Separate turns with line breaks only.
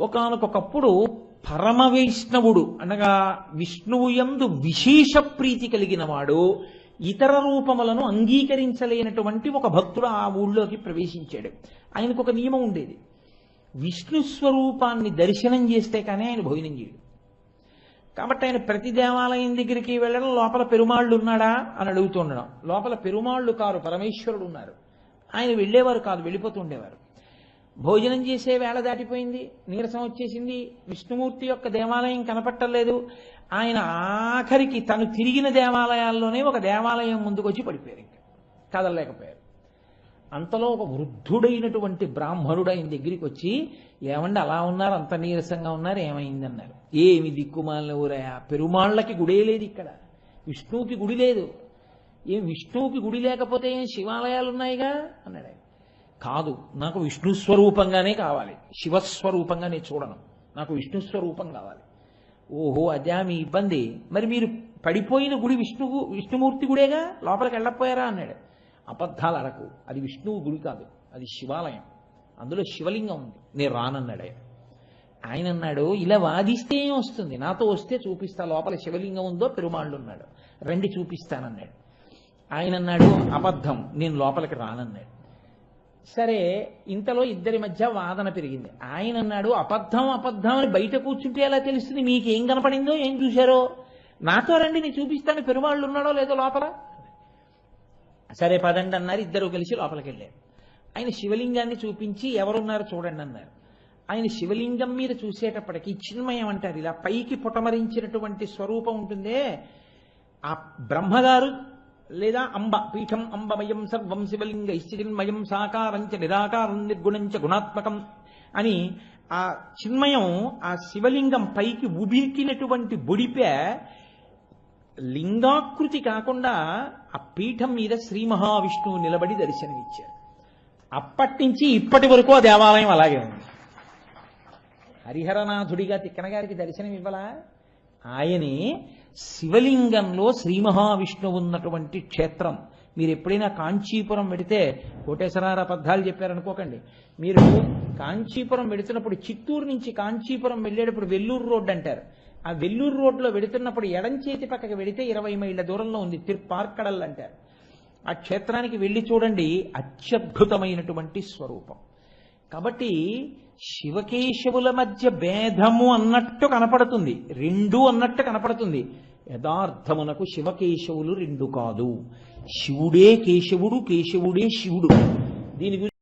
ఒకనకొకప్పుడు పరమ వైష్ణవుడు అనగా విష్ణువు యందు విశేష ప్రీతి కలిగిన వాడు ఇతర రూపములను అంగీకరించలేనటువంటి ఒక భక్తుడు ఆ ఊళ్ళోకి ప్రవేశించాడు. ఆయనకు ఒక నియమం ఉండేది. విష్ణు స్వరూపాన్ని దర్శనం చేస్తే కానీ ఆయన భోజనం చేయడు. కాబట్టి ఆయన ప్రతి దేవాలయం దగ్గరికి వెళ్ళడం లోపల పెరుమాళ్ళు ఉన్నాడా అని అడుగుతుండడం లోపల పెరుమాళ్ళు కారు పరమేశ్వరుడు ఉన్నారు. ఆయన వెళ్ళేవారు కాదు వెళ్ళిపోతూ ఉండేవారు. భోజనం చేసే వేళ దాటిపోయింది నీరసం వచ్చేసింది విష్ణుమూర్తి యొక్క దేవాలయం కనపట్టలేదు. ఆయన ఆఖరికి తను తిరిగిన దేవాలయాల్లోనే ఒక దేవాలయం ముందుకు వచ్చి పడిపోయారు ఇంకా. కదలలేకపోయారు. అంతలో ఒక వృద్ధుడైనటువంటి బ్రాహ్మణుడు ఆయన దగ్గరికి వచ్చి ఏమండి అలా ఉన్నారు? అంత నీరసంగా ఉన్నారు? ఏమైంది అన్నారు ఏమి దిక్కుమాలిన ఊరయా పెరుమాళ్ళకి గుడే లేదు ఇక్కడ. విష్ణువుకి గుడి లేదు. ఏం విష్ణువుకి గుడి లేకపోతే ఏం శివాలయాలు ఉన్నాయిగా అన్నాడు ఆయన కాదు. నాకు విష్ణు స్వరూపంగానే కావాలి. నేను చూడను. నాకు విష్ణు స్వరూపం కావాలి. ఓహో అదే మీ ఇబ్బంది. మరి మీరు పడిపోయిన గుడి విష్ణువు విష్ణుమూర్తి గుడేగా? లోపలికి వెళ్ళకపోయారా? అన్నాడు. అబద్ధాలు అరకు. అది విష్ణువు గుడి కాదు. అది శివాలయం. అందులో శివలింగం ఉంది. నేను రానన్నాడు ఆయన. ఆయన అన్నాడు ఇలా వాదిస్తే ఏం వస్తుంది? నాతో వస్తే చూపిస్తా. లోపల శివలింగం ఉందో పెరుమాళ్ళు ఉన్నాడు. రండి చూపిస్తానన్నాడు. ఆయన అన్నాడు అబద్ధం. నేను లోపలికి రానన్నాడు. సరే ఇంతలో ఇద్దరి మధ్య వాదన పెరిగింది. ఆయన అన్నాడు అబద్ధం అబద్ధం అని బయట కూర్చుంటే ఎలా తెలుస్తుంది? మీకు ఏం కనపడిందో ఏం చూశారో? నాతో రండి నేను చూపిస్తాను పెరుమాళ్ళు ఉన్నాడో లేదో లోపల? సరే పదండి అన్నారు ఇద్దరు కలిసి లోపలికి వెళ్ళారు. ఆయన శివలింగాన్ని చూపించి ఎవరున్నారో చూడండి అన్నారు. ఆయన శివలింగం మీద చూసేటప్పటికి చిన్మయం అంటారు ఇలా పైకి పుటమరించినటువంటి స్వరూపం ఉంటుందే. ఆ బ్రహ్మగారు లేదా అంబ పీఠం అంబమయం సర్వం శివలింగ చిన్మయం సాకారంచ నిరాకారం నిర్గుణంచ గుణాత్మకం అని ఆ చిన్మయం ఆ శివలింగం పైకి ఉబికినటువంటి బొడిపే లింగాకృతి కాకుండా ఆ పీఠం మీద శ్రీ మహావిష్ణువు నిలబడి దర్శనమిచ్చారు అప్పటి నుంచి ఇప్పటి వరకు ఆ దేవాలయం అలాగే ఉంది హరిహరనాథుడిగా తిక్కనగారికి దర్శనం ఇవ్వలా ఆయనే శివలింగంలో శ్రీ మహావిష్ణువు ఉన్నటువంటి క్షేత్రం. మీరు ఎప్పుడైనా కాంచీపురం వెడితే కోటేశ్వరార పద్ధాలు చెప్పారనుకోకండి. మీరు కాంచీపురం వెడుతున్నప్పుడు చిత్తూరు నుంచి కాంచీపురం వెళ్ళేటప్పుడు వెల్లూరు రోడ్డు అంటారు. ఆ వెల్లూరు రోడ్లో వెడుతున్నప్పుడు ఎడం చేతి పక్కకి వెడితే ఇరవై మైళ్ళ దూరంలో ఉంది తిరుపార్కడల్ అంటారు. ఆ క్షేత్రానికి వెళ్ళి చూడండి అత్యద్భుతమైనటువంటి స్వరూపం. కాబట్టి శివకేశవుల మధ్య భేదము అన్నట్టు కనపడుతుంది. రెండు అన్నట్టు కనపడుతుంది. యథార్థమునకు శివకేశవులు రెండు కాదు. శివుడే కేశవుడు కేశవుడే శివుడు. దీని గురించి